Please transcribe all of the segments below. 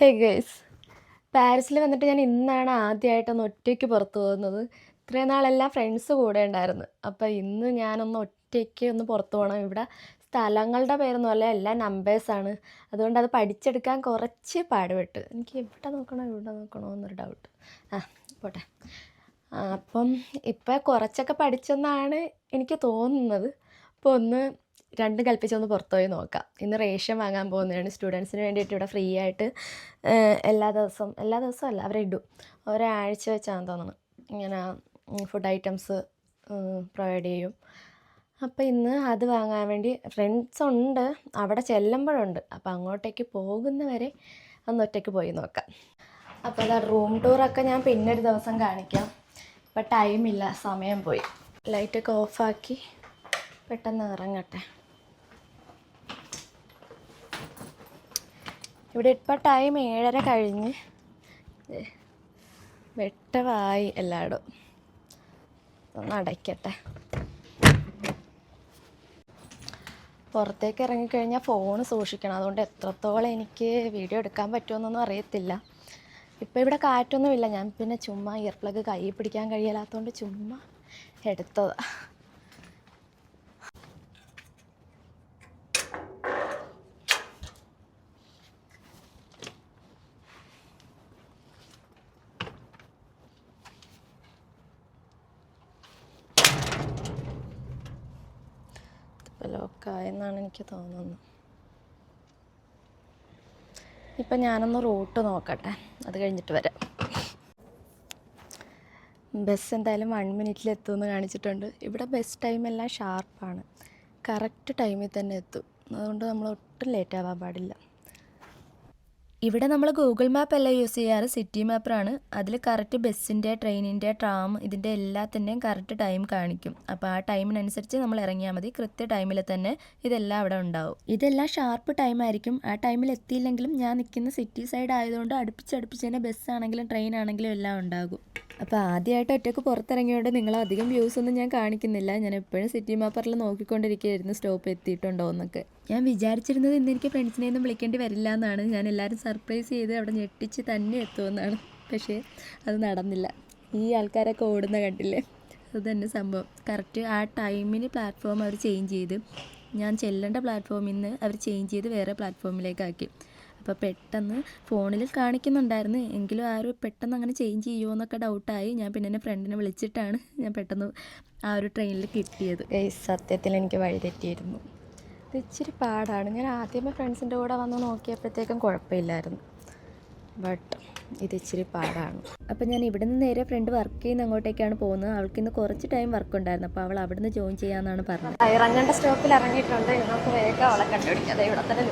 ഹേ guys പാരീസിൽ വന്നിട്ട് ഞാൻ ഇന്നാണ് ആദ്യമായിട്ടൊന്ന് ഒറ്റയ്ക്ക് പുറത്തു പോകുന്നത്. ഇത്രയും നാളെല്ലാം ഫ്രണ്ട്സ് കൂടെ ഉണ്ടായിരുന്നു. അപ്പോൾ ഇന്ന് ഞാനൊന്ന് ഒറ്റയ്ക്ക് ഒന്ന് പുറത്തു പോകണം ഇവിടെ സ്ഥലങ്ങളുടെ പേരൊന്നും അല്ല എല്ലാം നമ്പേഴ്സാണ് അതുകൊണ്ട് അത് പഠിച്ചെടുക്കാൻ കുറച്ച് പാടുപെട്ട്. എനിക്ക് എവിടെ നോക്കണോ എവിടെ നോക്കണോ എന്നൊരു ഡൗട്ട് ആ പോട്ടെ. അപ്പം ഇപ്പം കുറച്ചൊക്കെ പഠിച്ചെന്നാണ് എനിക്ക് തോന്നുന്നത്. അപ്പോൾ ഒന്ന് രണ്ടും കൽപ്പിച്ചൊന്ന് പുറത്തുപോയി നോക്കാം. ഇന്ന് റേഷൻ വാങ്ങാൻ പോകുന്നതാണ് സ്റ്റുഡൻസിന് വേണ്ടിയിട്ട് ഇവിടെ ഫ്രീ ആയിട്ട് എല്ലാ ദിവസവും എല്ലാ ദിവസവും അല്ല അവരിടും ഒരാഴ്ച വെച്ചാണ് തോന്നുന്നു. ഇങ്ങനെ ഫുഡ് ഐറ്റംസ് പ്രൊവൈഡ് ചെയ്യും. അപ്പോൾ ഇന്ന് അത് വാങ്ങാൻ വേണ്ടി ഫ്രണ്ട്സ് ഉണ്ട്. അവിടെ ചെല്ലുമ്പോഴുണ്ട്. അപ്പോൾ അങ്ങോട്ടേക്ക് പോകുന്നവരെ ഒന്ന് ഒറ്റയ്ക്ക് പോയി നോക്കാം. അപ്പോൾ അതാ റൂം ടൂറൊക്കെ ഞാൻ പിന്നെ ഒരു ദിവസം കാണിക്കാം. ഇപ്പം ടൈമില്ല സമയം പോയി. ലൈറ്റൊക്കെ ഓഫാക്കി പെട്ടെന്ന് ഇറങ്ങട്ടെ. ഇവിടെ ഇപ്പം ടൈം ഏഴര കഴിഞ്ഞ്. വെട്ടവായി എല്ലായിടും ഒന്ന് അടയ്ക്കട്ടെ. പുറത്തേക്ക് ഇറങ്ങിക്കഴിഞ്ഞാൽ ഫോൺ സൂക്ഷിക്കണം. അതുകൊണ്ട് എത്രത്തോളം എനിക്ക് വീഡിയോ എടുക്കാൻ പറ്റുമെന്നൊന്നും അറിയത്തില്ല. ഇപ്പോൾ ഇവിടെ കാറ്റൊന്നുമില്ല. ഞാൻ പിന്നെ ചുമ്മാ ഇയർ പ്ലഗ് കൈ പിടിക്കാൻ കഴിയലാത്തതുകൊണ്ട് ചുമ്മാ എടുത്തതാ. ഇപ്പോൾ എന്നാണ് എനിക്ക് തോന്നുന്നത് ഇപ്പം ഞാനൊന്ന് റൂട്ട് നോക്കട്ടെ. അത് കഴിഞ്ഞിട്ട് വരാം. ബസ് എന്തായാലും വൺ മിനിറ്റിൽ എത്തുമെന്ന് കാണിച്ചിട്ടുണ്ട്. ഇവിടെ ബസ് ടൈം എല്ലാം ഷാർപ്പാണ് കറക്റ്റ് ടൈമിൽ തന്നെ എത്തും. അതുകൊണ്ട് നമ്മൾ ഒട്ടും ലേറ്റ് ആവാൻ പാടില്ല. ഇവിടെ നമ്മൾ ഗൂഗിൾ മാപ്പ് അല്ല യൂസ് ചെയ്യാറ് സിറ്റി മാപ്പറാണ് അതിൽ കറക്റ്റ് ബസ്സിന്റെ ട്രെയിനിന്റെ ട്രാം ഇതിന്റെ എല്ലാത്തിന്റെയും കറക്റ്റ് ടൈം കാണിക്കും. അപ്പോൾ ആ ടൈമിനനുസരിച്ച് നമ്മൾ ഇറങ്ങിയാൽ മതി. കൃത്യ ടൈമിൽ തന്നെ ഇതെല്ലാം അവിടെ ഉണ്ടാവും. ഇതെല്ലാം ഷാർപ്പ് ടൈം ആയിരിക്കും. ആ ടൈമിൽ എത്തിയില്ലെങ്കിലും ഞാൻ നിൽക്കുന്ന സിറ്റി സൈഡ് ആയതുകൊണ്ട് അടുപ്പിച്ചടുപ്പിച്ച് തന്നെ ബസ്സാണെങ്കിലും ട്രെയിൻ ആണെങ്കിലും എല്ലാം ഉണ്ടാകും. അപ്പോൾ ആദ്യമായിട്ട് ഒറ്റയ്ക്ക് പുറത്തിറങ്ങിയോണ്ട് നിങ്ങൾ അധികം വ്യൂസ് ഒന്നും ഞാൻ കാണിക്കുന്നില്ല. ഞാൻ എപ്പോഴും സിറ്റി മാപ്പറിൽ നോക്കിക്കൊണ്ടിരിക്കുകയായിരുന്നു. സ്റ്റോപ്പ് എത്തിയിട്ടുണ്ടോ എന്നൊക്കെ. ഞാൻ വിചാരിച്ചിരുന്നത് ഇന്ന് എനിക്ക് ഫ്രണ്ട്സിനെ ഒന്നും വിളിക്കേണ്ടി വരില്ല എന്നാണ്. ഞാൻ എല്ലാവരും സർപ്രൈസ് ചെയ്ത് അവിടെ ഞെട്ടിച്ച് തന്നെ എത്തുമെന്നാണ് പക്ഷേ അത് നടന്നില്ല. ഈ ആൾക്കാരൊക്കെ ഓടുന്ന കണ്ടില്ലേ? അത് തന്നെ സംഭവം. കറക്റ്റ് ആ ടൈമിന് പ്ലാറ്റ്ഫോം അവർ ചേഞ്ച് ചെയ്ത്. ഞാൻ ചെല്ലേണ്ട പ്ലാറ്റ്ഫോമിൽ നിന്ന് അവർ ചേഞ്ച് ചെയ്ത് വേറെ പ്ലാറ്റ്ഫോമിലേക്കാക്കി അപ്പോൾ പെട്ടെന്ന് ഫോണിൽ കാണിക്കുന്നുണ്ടായിരുന്നു. എങ്കിലും ആരും പെട്ടെന്ന് അങ്ങനെ ചേഞ്ച് ചെയ്യുമോ എന്നൊക്കെ ഡൗട്ടായി ഞാൻ പിന്നെ എന്റെ ഫ്രണ്ടിനെ വിളിച്ചിട്ടാണ് ഞാൻ പെട്ടെന്ന് ആ ഒരു ട്രെയിനിൽ കിട്ടിയത്. സത്യത്തിൽ എനിക്ക് വഴി തെറ്റിയിരുന്നു. ഇത് ഇച്ചിരി പാടാണ്. ഞാൻ ആദ്യമേ ഫ്രണ്ട്സിന്റെ കൂടെ വന്ന് നോക്കിയപ്പോഴത്തേക്കും കുഴപ്പമില്ലായിരുന്നു. ബട്ട് ഇത് ഇച്ചിരി പാടാണ്. അപ്പോൾ ഞാൻ ഇവിടെ നിന്ന് നേരെ ഫ്രണ്ട് വർക്ക് ചെയ്യുന്ന അങ്ങോട്ടേക്കാണ് പോകുന്നത്. അവൾക്ക് ഇന്ന് കുറച്ച് ടൈം വർക്ക് ഉണ്ടായിരുന്നു. അപ്പോൾ അവൾ അവിടെ നിന്ന് ജോയിൻ ചെയ്യാമെന്നാണ് പറഞ്ഞത് ഇറങ്ങേണ്ട സ്റ്റോപ്പിൽ ഇറങ്ങിയിട്ടുണ്ട്. നമുക്ക് വേഗം അവളെ കണ്ടുപിടിക്കാം. ഇവിടെ തന്നെ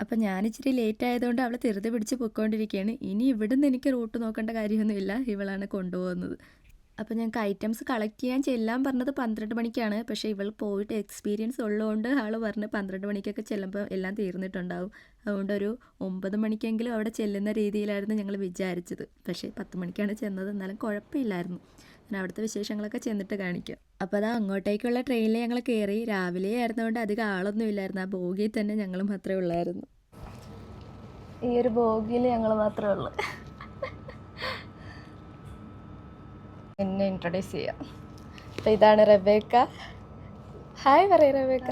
അപ്പം ഞാൻ ഇച്ചിരി ലേറ്റ് ആയതുകൊണ്ട് അവളെ തെറുതെ പിടിച്ച് പൊയ്ക്കൊണ്ടിരിക്കുകയാണ് ഇനി ഇവിടുന്ന് എനിക്ക് റൂട്ട് നോക്കേണ്ട കാര്യമൊന്നുമില്ല. ഇവളാണ് കൊണ്ടുപോകുന്നത്. അപ്പം ഞങ്ങൾക്ക് ഐറ്റംസ് കളക്ട് ചെയ്യാൻ ചെല്ലാൻ പറഞ്ഞത് പന്ത്രണ്ട് മണിക്കാണ്. പക്ഷേ ഇവൾ പോയിട്ട് എക്സ്പീരിയൻസ് ഉള്ളതുകൊണ്ട് ആൾ പറഞ്ഞ് പന്ത്രണ്ട് മണിക്കൊക്കെ ചെല്ലുമ്പോൾ എല്ലാം തീർന്നിട്ടുണ്ടാവും. അതുകൊണ്ട് ഒരു ഒമ്പത് മണിക്കെങ്കിലും അവിടെ ചെല്ലുന്ന രീതിയിലായിരുന്നു ഞങ്ങൾ വിചാരിച്ചത്. പക്ഷേ പത്ത് മണിക്കാണ് ചെന്നത്. എന്നാലും കുഴപ്പമില്ലായിരുന്നു. ഞാൻ അവിടുത്തെ വിശേഷങ്ങളൊക്കെ ചെന്നിട്ട് കാണിക്കാം. അപ്പോൾ അതാ അങ്ങോട്ടേക്കുള്ള ട്രെയിനിൽ ഞങ്ങൾ കയറി രാവിലെ ആയിരുന്നതുകൊണ്ട് അധികം ആളൊന്നും ഇല്ലായിരുന്നു. ആ ബോഗിയിൽ തന്നെ ഞങ്ങൾ മാത്രമേ ഉള്ളായിരുന്നു. ഈ ഒരു ബോഗിയിൽ ഞങ്ങൾ മാത്രമേ ഉള്ളൂ. എന്നെ ഇൻട്രൊഡ്യൂസ് ചെയ്യാം. അപ്പോൾ ഇതാണ് റബേക്ക. ഹായ് പറയ റബേക്ക.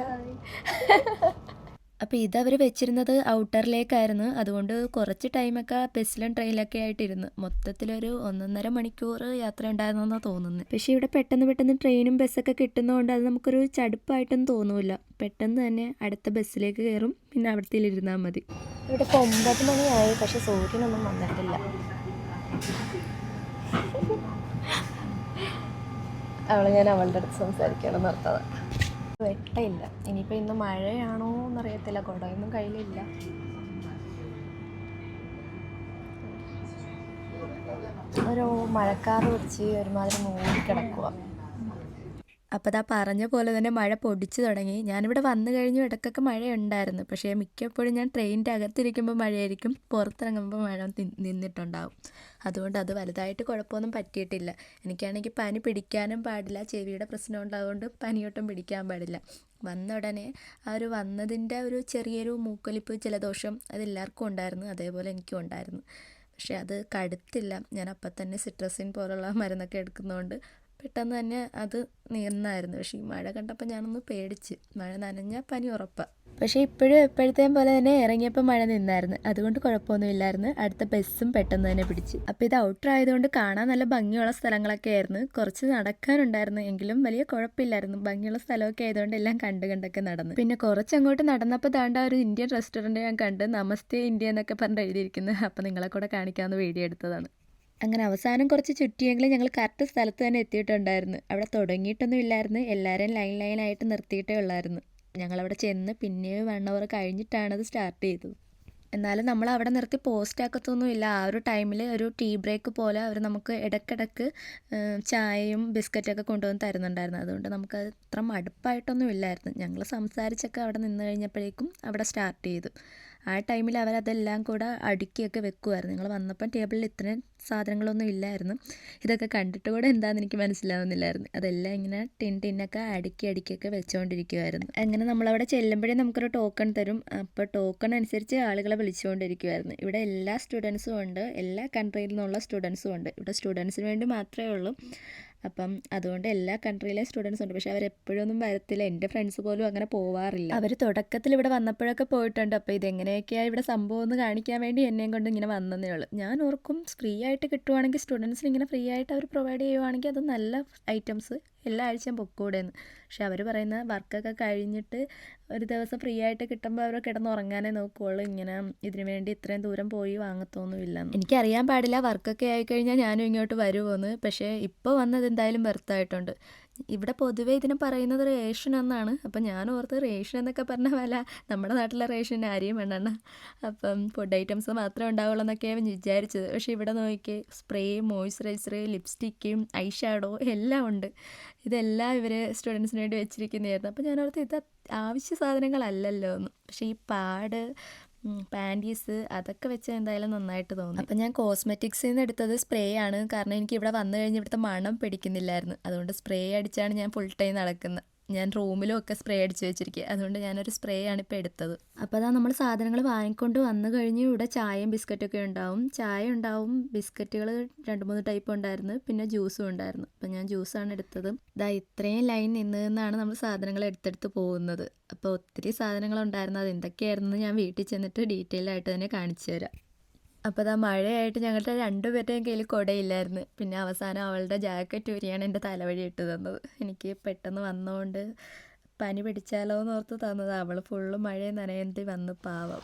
അപ്പോൾ ഇതവർ വെച്ചിരുന്നത് ഔട്ടറിലേക്കായിരുന്നു അതുകൊണ്ട് കുറച്ച് ടൈമൊക്കെ ബസ്സിലും ട്രെയിനിലൊക്കെ ആയിട്ടിരുന്നു. മൊത്തത്തിലൊരു ഒന്നൊന്നര മണിക്കൂർ യാത്ര ഉണ്ടായിരുന്നെന്നാണ് തോന്നുന്നത് പക്ഷേ ഇവിടെ പെട്ടെന്ന് പെട്ടെന്ന് ട്രെയിനും ബസ്സൊക്കെ കിട്ടുന്നതുകൊണ്ട് അത് നമുക്കൊരു ചടുപ്പായിട്ടൊന്നും തോന്നൂല പെട്ടെന്ന് തന്നെ അടുത്ത ബസ്സിലേക്ക് കയറും പിന്നെ അവിടുത്തെ ഇരുന്നാൽ മതി. ഇവിടെ ഇപ്പോൾ ഒമ്പത് മണിയായി. പക്ഷേ സൂര്യനൊന്നും വന്നിട്ടില്ല. അവളെ ഞാൻ അവളുടെ അടുത്ത് സംസാരിക്കണം നിർത്തത് വെട്ടയില്ല. ഇനിയിപ്പോൾ ഇന്ന് മഴയാണോ എന്നറിയത്തില്ല. കുടയൊന്നും കയ്യിലില്ല. ഒരു മഴക്കാറ് പിടിച്ച് ഒരുമാതിരി മൂടി കിടക്കുക അപ്പോൾ അതാ പറഞ്ഞ പോലെ തന്നെ മഴ പൊടിച്ചു തുടങ്ങി. ഞാനിവിടെ വന്നു കഴിഞ്ഞു ഇടയ്ക്കൊക്കെ മഴയുണ്ടായിരുന്നു. പക്ഷേ മിക്കപ്പോഴും ഞാൻ ട്രെയിനിന്റെ അകത്തിരിക്കുമ്പോൾ മഴയായിരിക്കും പുറത്തിറങ്ങുമ്പോൾ മഴ നിന്നിട്ടുണ്ടാവും. അതുകൊണ്ട് അത് വലുതായിട്ട് കുഴപ്പമൊന്നും പറ്റിയിട്ടില്ല. എനിക്കാണെങ്കിൽ പനി പിടിക്കാനും പാടില്ല. ചെവിയുടെ പ്രശ്നം ഉണ്ടായതുകൊണ്ട് പനിയൊട്ടും പിടിക്കാൻ പാടില്ല. വന്ന ഉടനെ ആ ഒരു വന്നതിന്റെ ഒരു ചെറിയൊരു മൂക്കൊലിപ്പ് ജലദോഷം അതെല്ലാവർക്കും ഉണ്ടായിരുന്നു. അതേപോലെ എനിക്കും ഉണ്ടായിരുന്നു. പക്ഷേ അത് കടുത്തില്ല. ഞാൻ അപ്പം തന്നെ സിട്രസിൻ പോലുള്ള മരുന്നൊക്കെ എടുക്കുന്നതുകൊണ്ട് പെട്ടെന്ന് തന്നെ അത് നിന്നായിരുന്നു പക്ഷേ ഈ മഴ കണ്ടപ്പോൾ ഞാനൊന്ന് പേടിച്ച്. മഴ നനഞ്ഞാൽ പനി ഉറപ്പാണ് പക്ഷേ ഇപ്പോഴും എപ്പോഴത്തെയും പോലെ തന്നെ ഇറങ്ങിയപ്പോൾ മഴ നിന്നായിരുന്നു. അതുകൊണ്ട് കുഴപ്പമൊന്നുമില്ലായിരുന്നു. അടുത്ത ബസ്സും പെട്ടെന്ന് തന്നെ പിടിച്ച്. അപ്പോൾ ഇത് ഔട്ടർ ആയതുകൊണ്ട് കാണാൻ നല്ല ഭംഗിയുള്ള സ്ഥലങ്ങളൊക്കെ ആയിരുന്നു. കുറച്ച് നടക്കാനുണ്ടായിരുന്നു എങ്കിലും വലിയ കുഴപ്പമില്ലായിരുന്നു. ഭംഗിയുള്ള സ്ഥലമൊക്കെ ആയതുകൊണ്ട് എല്ലാം കണ്ട് കണ്ടൊക്കെ നടന്നു. പിന്നെ കുറച്ച് അങ്ങോട്ട് നടന്നപ്പോൾ താണ്ട ഒരു ഇന്ത്യൻ റെസ്റ്റോറന്റ് ഞാൻ കണ്ട്. നമസ്തേ ഇന്ത്യ എന്നൊക്കെ പറഞ്ഞ് എഴുതിയിരിക്കുന്നത് അപ്പോൾ നിങ്ങളെ കൂടെ കാണിക്കാമെന്ന് വീഡിയോ എടുത്തതാണ്. അങ്ങനെ അവസാനം കുറച്ച് ചുറ്റിയെങ്കിലും ഞങ്ങൾ കറക്റ്റ് സ്ഥലത്ത് തന്നെ എത്തിയിട്ടുണ്ടായിരുന്നു. അവിടെ തുടങ്ങിയിട്ടൊന്നും ഇല്ലായിരുന്നു. എല്ലാവരെയും ലൈൻ ലൈനായിട്ട് നിർത്തിയിട്ടേ ഉള്ളായിരുന്നു. ഞങ്ങളവിടെ ചെന്ന് പിന്നെയും വൺ അവർ കഴിഞ്ഞിട്ടാണ് അത് സ്റ്റാർട്ട് ചെയ്തത്. എന്നാലും നമ്മൾ അവിടെ നിർത്തി പോസ്റ്റ് ആക്കത്തൊന്നുമില്ല ആ ഒരു ടൈമിൽ ഒരു ടീ ബ്രേക്ക് പോലെ അവർ നമുക്ക് ഇടയ്ക്കിടയ്ക്ക് ചായയും ബിസ്ക്കറ്റൊക്കെ കൊണ്ടുവന്ന് തരുന്നുണ്ടായിരുന്നു. അതുകൊണ്ട് നമുക്ക് അത്ര മടുപ്പായിട്ടൊന്നും ഇല്ലായിരുന്നു. ഞങ്ങൾ സംസാരിച്ചൊക്കെ അവിടെ നിന്ന് കഴിഞ്ഞപ്പോഴേക്കും അവിടെ സ്റ്റാർട്ട് ചെയ്തു. ആ ടൈമിൽ അവരതെല്ലാം കൂടെ അടുക്കിയൊക്കെ വെക്കുമായിരുന്നു നിങ്ങൾ വന്നപ്പം ടേബിളിൽ ഇത്രയും സാധനങ്ങളൊന്നും ഇല്ലായിരുന്നു. ഇതൊക്കെ കണ്ടിട്ട് കൂടെ എന്താണെന്ന് എനിക്ക് മനസ്സിലാവുന്നില്ലായിരുന്നു. അതെല്ലാം ഇങ്ങനെ ടിൻ ടിന്നൊക്കെ അടുക്കി അടുക്കിയൊക്കെ വെച്ചുകൊണ്ടിരിക്കുമായിരുന്നു അങ്ങനെ നമ്മളവിടെ ചെല്ലുമ്പോഴേ നമുക്കൊരു ടോക്കൺ തരും. അപ്പോൾ ടോക്കൺ അനുസരിച്ച് ആളുകളെ വിളിച്ചുകൊണ്ടിരിക്കുമായിരുന്നു ഇവിടെ എല്ലാ സ്റ്റുഡൻസും ഉണ്ട്. എല്ലാ കൺട്രിയിൽ നിന്നുള്ള സ്റ്റുഡൻസും ഉണ്ട്. ഇവിടെ സ്റ്റുഡൻസിന് വേണ്ടി മാത്രമേ ഉള്ളൂ. അപ്പം അതുകൊണ്ട് എല്ലാ കൺട്രിയിലെ സ്റ്റുഡൻസ് ഉണ്ട്. പക്ഷെ അവരെപ്പോഴൊന്നും വരത്തില്ല. എന്റെ ഫ്രണ്ട്സ് പോലും അങ്ങനെ പോവാറില്ല. അവർ തുടക്കത്തിൽ ഇവിടെ വന്നപ്പോഴൊക്കെ പോയിട്ടുണ്ട്. അപ്പോൾ ഇതെങ്ങനെയൊക്കെയാണ് ഇവിടെ സംഭവം എന്ന് കാണിക്കാൻ വേണ്ടി എന്നെയും കൊണ്ട് ഇങ്ങനെ വന്നതേ ഉള്ളൂ. ഞാൻ ഓർക്കും ഫ്രീ ആയിട്ട് കിട്ടുവാണെങ്കിൽ സ്റ്റുഡൻസിന് ഇങ്ങനെ ഫ്രീ ആയിട്ട് അവർ പ്രൊവൈഡ് ചെയ്യുവാണെങ്കിൽ അത് നല്ല ഐറ്റംസ്. എല്ലാ ആഴ്ചയും പൊക്കൂടെയെന്ന് പക്ഷെ അവർ പറയുന്ന വർക്കൊക്കെ കഴിഞ്ഞിട്ട് ഒരു ദിവസം ഫ്രീ ആയിട്ട് കിട്ടുമ്പോൾ അവർ കിടന്നുറങ്ങാനേ നോക്കുകയുള്ളൂ ഇങ്ങനെ ഇതിനു വേണ്ടി ഇത്രയും ദൂരം പോയി വാങ്ങത്തൊന്നുമില്ല എനിക്കറിയാൻ പാടില്ല. വർക്കൊക്കെ ആയിക്കഴിഞ്ഞാൽ ഞാനും ഇങ്ങോട്ട് വരുമോന്ന് പക്ഷേ ഇപ്പോൾ വന്നത് എന്തായാലും വെറുത്തായിട്ടുണ്ട് ഇവിടെ പൊതുവെ ഇതിന് പറയുന്നത് റേഷൻ എന്നാണ്. അപ്പം ഞാൻ ഓർത്ത് റേഷൻ എന്നൊക്കെ പറഞ്ഞ വില നമ്മുടെ നാട്ടിലെ റേഷൻ ആരെയും വേണ്ടെണ്ണ അപ്പം ഫുഡ് ഐറ്റംസ് മാത്രമേ ഉണ്ടാവുള്ളൂ എന്നൊക്കെയാണ് വിചാരിച്ചത്. പക്ഷേ ഇവിടെ നോക്കി spray moisturiser lipstick eye shadow എല്ലാം ഉണ്ട്. ഇതെല്ലാം ഇവർ സ്റ്റുഡൻസിന് വേണ്ടി വെച്ചിരിക്കുന്നതായിരുന്നു. അപ്പോൾ ഞാൻ ഓർത്ത് ഇത് ആവശ്യ സാധനങ്ങളല്ലല്ലോ എന്ന് പക്ഷേ ഈ പാഡ് പാന്റീസ് അതൊക്കെ വെച്ച് എന്തായാലും നന്നായിട്ട് തോന്നി. അപ്പം ഞാൻ കോസ്മെറ്റിക്സിൽ നിന്ന് എടുത്തത് സ്പ്രേ ആണ്. കാരണം എനിക്ക് ഇവിടെ വന്നു കഴിഞ്ഞ് ഇവിടുത്തെ മണം പിടിക്കുന്നില്ലായിരുന്നു. അതുകൊണ്ട് സ്പ്രേ അടിച്ചാണ് ഞാൻ ഫുൾ ടൈം നടക്കുന്നത്. ഞാൻ റൂമിലും ഒക്കെ സ്പ്രേ അടിച്ച് വെച്ചിരിക്കുക അതുകൊണ്ട് ഞാനൊരു സ്പ്രേ ആണ് ഇപ്പോൾ എടുത്തത്. അപ്പോൾ അതാ നമ്മൾ സാധനങ്ങൾ വാങ്ങിക്കൊണ്ട് വന്നു കഴിഞ്ഞ് ഇവിടെ ചായയും ബിസ്ക്കറ്റൊക്കെ ഉണ്ടാവും. ചായ ഉണ്ടാവും ബിസ്ക്കറ്റുകൾ രണ്ട് മൂന്ന് ടൈപ്പ് ഉണ്ടായിരുന്നു. പിന്നെ ജ്യൂസും ഉണ്ടായിരുന്നു. അപ്പം ഞാൻ ജ്യൂസാണ് എടുത്തത്. ഇതാ ഇത്രയും ലൈൻ നിന്ന് നിന്നാണ് നമ്മൾ സാധനങ്ങൾ എടുത്തെടുത്ത് പോകുന്നത്. അപ്പോൾ ഒത്തിരി സാധനങ്ങളുണ്ടായിരുന്നു അത് എന്തൊക്കെയായിരുന്നു ഞാൻ വീട്ടിൽ ചെന്നിട്ട് ഡീറ്റെയിൽ ആയിട്ട് തന്നെ കാണിച്ചു തരാം. അപ്പോൾ ആ മഴയായിട്ട് ഞങ്ങളുടെ രണ്ടുപേരുടെയും കയ്യിൽ കുടയില്ലായിരുന്നു. പിന്നെ അവസാനം അവളുടെ ജാക്കറ്റ് ഊരിയാണ് എന്റെ തലവഴി ഇട്ട് തന്നത്. എനിക്ക് പെട്ടെന്ന് വന്നതുകൊണ്ട് പനി പിടിച്ചാലോ എന്ന് ഓർത്ത് തന്നത്. അവൾ ഫുള്ള് മഴയും നനയന്തി വന്ന് പാവം.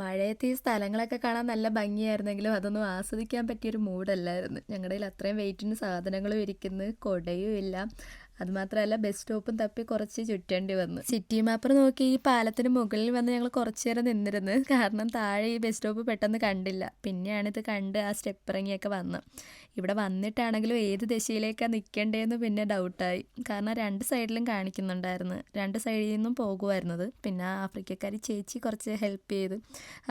മഴയത്ത് ഈ സ്ഥലങ്ങളൊക്കെ കാണാൻ നല്ല ഭംഗിയായിരുന്നെങ്കിലും അതൊന്നും ആസ്വദിക്കാൻ പറ്റിയൊരു മൂഡല്ലായിരുന്നു ഞങ്ങളുടെ കയ്യിൽ അത്രയും വെയിറ്റിന് സാധനങ്ങളും ഇരിക്കുന്നു. കൊടയും ഇല്ല. അതുമാത്രമല്ല ബസ് സ്റ്റോപ്പും തപ്പി കുറച്ച് ചുറ്റേണ്ടി വന്നു. സിറ്റി മാപ്പർ നോക്കി ഈ പാലത്തിന് മുകളിൽ വന്ന് ഞങ്ങൾ കുറച്ചു നേരം നിന്നിരുന്നു. കാരണം താഴെ ഈ ബസ് സ്റ്റോപ്പ് പെട്ടെന്ന് കണ്ടില്ല. പിന്നെയാണ് ഇത് കണ്ട് ആ സ്റ്റെപ്പ് ഇറങ്ങിയൊക്കെ വന്ന്. ഇവിടെ വന്നിട്ടാണെങ്കിലും ഏത് ദിശയിലേക്കാണ് നിൽക്കേണ്ടതെന്ന് പിന്നെ ഡൗട്ടായി കാരണം രണ്ട് സൈഡിലും കാണിക്കുന്നുണ്ടായിരുന്നു. രണ്ട് സൈഡിൽ നിന്നും പോകുമായിരുന്നത് പിന്നെ ആഫ്രിക്കക്കാരി ചേച്ചി കുറച്ച് ഹെൽപ്പ് ചെയ്ത്.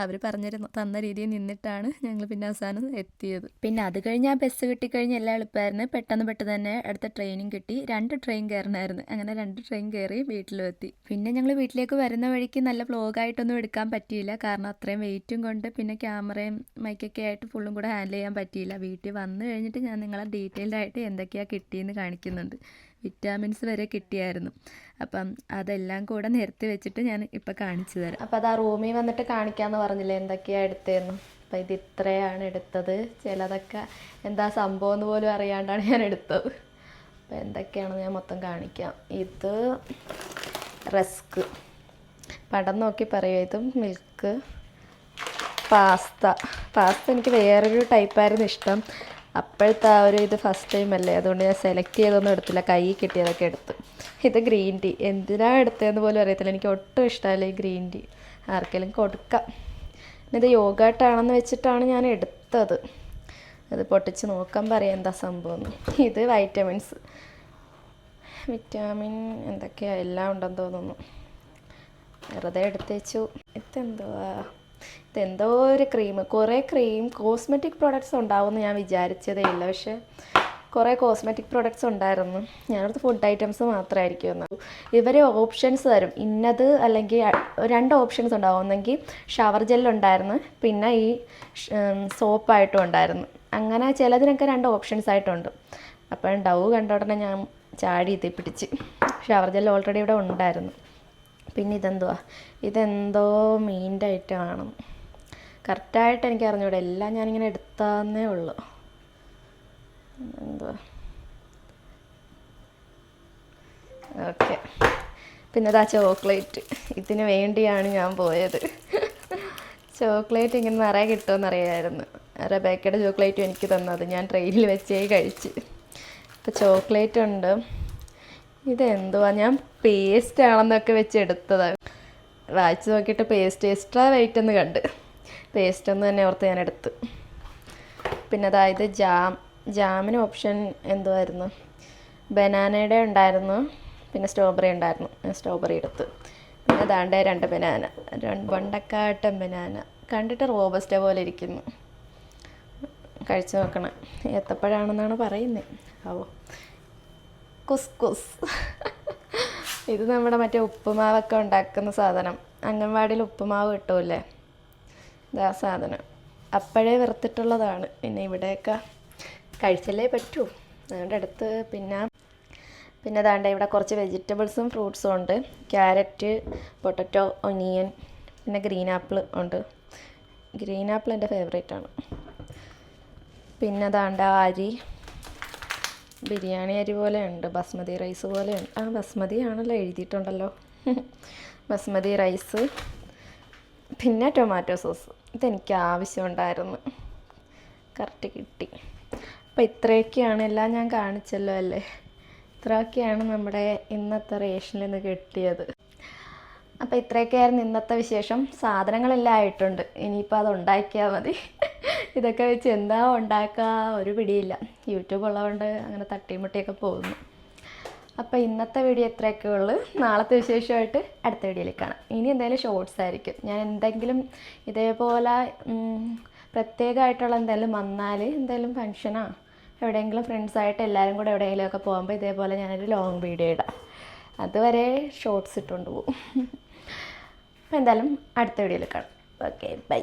അവർ പറഞ്ഞിരുന്ന തന്ന രീതിയിൽ നിന്നിട്ടാണ് ഞങ്ങൾ പിന്നെ അവസാനം എത്തിയത്. പിന്നെ അത് കഴിഞ്ഞ് ആ ബസ് കിട്ടിക്കഴിഞ്ഞ് എല്ലാം എളുപ്പമായിരുന്നു. പെട്ടെന്ന് പെട്ടെന്ന് തന്നെ അടുത്ത ട്രെയിനിങ് കിട്ടി. രണ്ട് ട്രെയിൻ കയറണമായിരുന്നു അങ്ങനെ രണ്ട് ട്രെയിൻ കയറി വീട്ടിലും എത്തി പിന്നെ ഞങ്ങൾ വീട്ടിലേക്ക് വരുന്ന വഴിക്ക് നല്ല വ്ലോഗായിട്ടൊന്നും എടുക്കാൻ പറ്റിയില്ല. കാരണം അത്രയും വെയിറ്റും കൊണ്ട് പിന്നെ ക്യാമറയും മൈക്കൊക്കെ ആയിട്ട് ഫുള്ളും കൂടെ ഹാൻഡിൽ ചെയ്യാൻ പറ്റിയില്ല. വീട്ടിൽ വന്നു കഴിഞ്ഞിട്ട് ഞാൻ നിങ്ങളെ ഡീറ്റെയിൽഡ് ആയിട്ട് എന്തൊക്കെയാണ് കിട്ടിയെന്ന് കാണിക്കുന്നുണ്ട്. വിറ്റാമിൻസ് വരെ കിട്ടിയായിരുന്നു. അപ്പം അതെല്ലാം കൂടെ നിരത്തി വെച്ചിട്ട് ഞാൻ ഇപ്പം കാണിച്ചു തരാം. അപ്പം അത് ആ റൂമിൽ വന്നിട്ട് കാണിക്കാമെന്ന് പറഞ്ഞില്ലേ എന്തൊക്കെയാണ് എടുത്തതെന്ന്. അപ്പം ഇത് ഇത്രയാണ് എടുത്തത്. ചിലതൊക്കെ എന്താ സംഭവം എന്ന് പോലും അറിയാണ്ടാണ് ഞാൻ എടുത്തത്. അപ്പം എന്തൊക്കെയാണെന്ന് ഞാൻ മൊത്തം കാണിക്കാം. ഇത് റസ്ക്. പടം നോക്കി പറയുക ഇത് മിൽക്ക് പാസ്ത. പാസ്ത എനിക്ക് വേറൊരു ടൈപ്പായിരുന്നു ഇഷ്ടം. അപ്പോഴത്തെ ആ ഒരു ഇത് ഫസ്റ്റ് ടൈം അല്ലേ? അതുകൊണ്ട് ഞാൻ സെലക്ട് ചെയ്തൊന്നും എടുത്തില്ല. കൈ കിട്ടിയതൊക്കെ എടുത്തു. ഇത് ഗ്രീൻ ടീ എന്തിനാണ് എടുത്തതെന്ന് പോലും അറിയത്തില്ല. എനിക്ക് ഒട്ടും ഇഷ്ടമല്ല ഈ ഗ്രീൻ ടീ ആർക്കെങ്കിലും കൊടുക്കാം. ഇത് യോഗാട്ടാണെന്ന് വെച്ചിട്ടാണ് ഞാൻ എടുത്തത്. അത് പൊട്ടിച്ച് നോക്കാൻ പറയാം എന്താ സംഭവം ഇത് വൈറ്റമിൻസ് വിറ്റാമിൻ എന്തൊക്കെയാ എല്ലാം ഉണ്ടെന്ന് തോന്നുന്നു. വെറുതെ എടുത്തേച്ചു. ഇതെന്തുവാ? ഇതെന്തോ ഒരു ക്രീം കുറേ ക്രീം കോസ്മെറ്റിക് പ്രോഡക്റ്റ്സ് ഉണ്ടാവുമെന്ന് ഞാൻ വിചാരിച്ചതേ ഇല്ല. പക്ഷേ കുറേ കോസ്മെറ്റിക് പ്രോഡക്റ്റ്സ് ഉണ്ടായിരുന്നു. ഞാനടുത്ത് ഫുഡ് ഐറ്റംസ് മാത്രമായിരിക്കും എന്നാൽ ഇവർ ഓപ്ഷൻസ് തരും. ഇന്നത് അല്ലെങ്കിൽ രണ്ട് ഓപ്ഷൻസ് ഉണ്ടാവും. ഒന്നെങ്കിൽ ഷവർ ജെല്ലുണ്ടായിരുന്നു പിന്നെ ഈ സോപ്പായിട്ടും ഉണ്ടായിരുന്നു. അങ്ങനെ ചിലതിനൊക്കെ രണ്ട് ഓപ്ഷൻസ് ആയിട്ടുണ്ട്. അപ്പോൾ ഡൗ കണ്ട ഉടനെ ഞാൻ ചാടി ഇതി പിടിച്ച്. ഷവർ ജെൽ ഓൾറെഡി ഇവിടെ ഉണ്ടായിരുന്നു. പിന്നെ ഇതെന്തുവാ? ഇതെന്തോ മീന്റെ ഐറ്റം ആണ്. കറക്റ്റായിട്ട് എനിക്ക് അറിഞ്ഞൂടെ. എല്ലാം ഞാനിങ്ങനെ എടുത്താന്നേ ഉള്ളൂ. എന്തുവാ ഓക്കെ പിന്നെ ഇതാ ചോക്ലേറ്റ് ഇതിന് വേണ്ടിയാണ് ഞാൻ പോയത്. ചോക്ലേറ്റ് ഇങ്ങനെ നിറയെ കിട്ടുമെന്ന് അറിയാമായിരുന്നു റബേക്കയുടെ ചോക്ലേറ്റും എനിക്ക് തന്നത് ഞാൻ ട്രെയിനിൽ വെച്ചേ കഴിച്ച്. ഇപ്പോൾ ചോക്ലേറ്റ് ഉണ്ട്. ഇതെന്തുവാ? ഞാൻ പേസ്റ്റ് ആണെന്നൊക്കെ വെച്ച് എടുത്തതാണ് വായിച്ച് നോക്കിയിട്ട് പേസ്റ്റ് എക്സ്ട്രാ വെയിറ്റ് എന്ന് കണ്ട്. പേസ്റ്റ് ഒന്ന് തന്നെ ഓർത്ത് ഞാൻ എടുത്ത്. പിന്നെ അതായത് ജാം ജാമിന് ഓപ്ഷൻ എന്തുമായിരുന്നു ബനാനയുടെ ഉണ്ടായിരുന്നു. പിന്നെ സ്ട്രോബെറി ഉണ്ടായിരുന്നു. സ്ട്രോബെറി എടുത്ത്. പിന്നെ ദാണ്ടേ രണ്ട് ബനാന രണ്ട് വണ്ടക്കാട്ടൻ ബനാന. കണ്ടിട്ട് റോബസ്റ്റ പോലെ ഇരിക്കുന്നു. കഴിച്ചു നോക്കണം. ഏത്തപ്പഴാണെന്നാണ് പറയുന്നത് ആവോ കുസ്കുസ് ഇത് നമ്മുടെ മറ്റേ ഉപ്പുമാവൊക്കെ ഉണ്ടാക്കുന്ന സാധനം. അംഗൻവാടിയിൽ ഉപ്പുമാവ് കിട്ടുമല്ലേ ഇതാ സാധനം. അപ്പോഴേ വെറുത്തിട്ടുള്ളതാണ്. പിന്നെ ഇവിടെയൊക്കെ കഴിച്ചല്ലേ പറ്റൂ. അതുകൊണ്ട് അടുത്ത് പിന്നെ പിന്നെ ദാണ്ട ഇവിടെ കുറച്ച് വെജിറ്റബിൾസും ഫ്രൂട്ട്സും ഉണ്ട്. ക്യാരറ്റ് പൊട്ടറ്റോ ഒനിയൻ പിന്നെ ഗ്രീൻ ആപ്പിൾ ഉണ്ട്. ഗ്രീൻ ആപ്പിൾ എന്റെ ഫേവറേറ്റ് ആണ് പിന്നെ ദാണ്ട അരി. ബിരിയാണി അരി പോലെ ഉണ്ട് ബസ്മതി റൈസ് പോലെ ഉണ്ട് ആ ബസ്മതി ആണല്ലോ എഴുതിയിട്ടുണ്ടല്ലോ. ബസ്മതി റൈസ് പിന്നെ ടൊമാറ്റോ സോസ്. ഇതെനിക്ക് ആവശ്യമുണ്ടായിരുന്നു. കറക്റ്റ് കിട്ടി. അപ്പോൾ ഇത്രയൊക്കെയാണ് എല്ലാം ഞാൻ കാണിച്ചല്ലോ അല്ലേ? ഇത്രയൊക്കെയാണ് നമ്മുടെ ഇന്നത്തെ റേഷനിൽ നിന്ന് കിട്ടിയത്. അപ്പോൾ ഇത്രയൊക്കെയായിരുന്നു ഇന്നത്തെ വിശേഷം. സാധനങ്ങളെല്ലാം ആയിട്ടുണ്ട്. ഇനിയിപ്പോൾ അത് ഉണ്ടാക്കിയാൽ മതി. ഇതൊക്കെ വെച്ച് എന്താ ഉണ്ടാക്കുക ഒരു പിടിയില്ല. യൂട്യൂബ് ഉള്ളതുകൊണ്ട് അങ്ങനെ തട്ടിമുട്ടിയൊക്കെ പോകുന്നു. അപ്പോൾ ഇന്നത്തെ വീഡിയോ ഇത്രയൊക്കെ ഉള്ളൂ. നാളത്തെ വിശേഷമായിട്ട് അടുത്ത വീഡിയോയിൽ കാണാം. ഇനി എന്തായാലും ഷോർട്സ് ആയിരിക്കും. ഞാൻ എന്തെങ്കിലും ഇതേപോലെ പ്രത്യേകമായിട്ടുള്ള എന്തെങ്കിലും വന്നാൽ എന്തെങ്കിലും ഫങ്ഷനാ എവിടെയെങ്കിലും ഫ്രണ്ട്സായിട്ട് എല്ലാവരും കൂടെ എവിടെയെങ്കിലുമൊക്കെ പോകുമ്പോൾ ഇതേപോലെ ഞാനൊരു ലോങ് വീഡിയോ ഇടാം. അതുവരെ ഷോർട്സ് ഇട്ടുകൊണ്ട് പോകും. അപ്പോൾ എന്തായാലും അടുത്ത വീഡിയോയിൽ കാണാം. Okay bye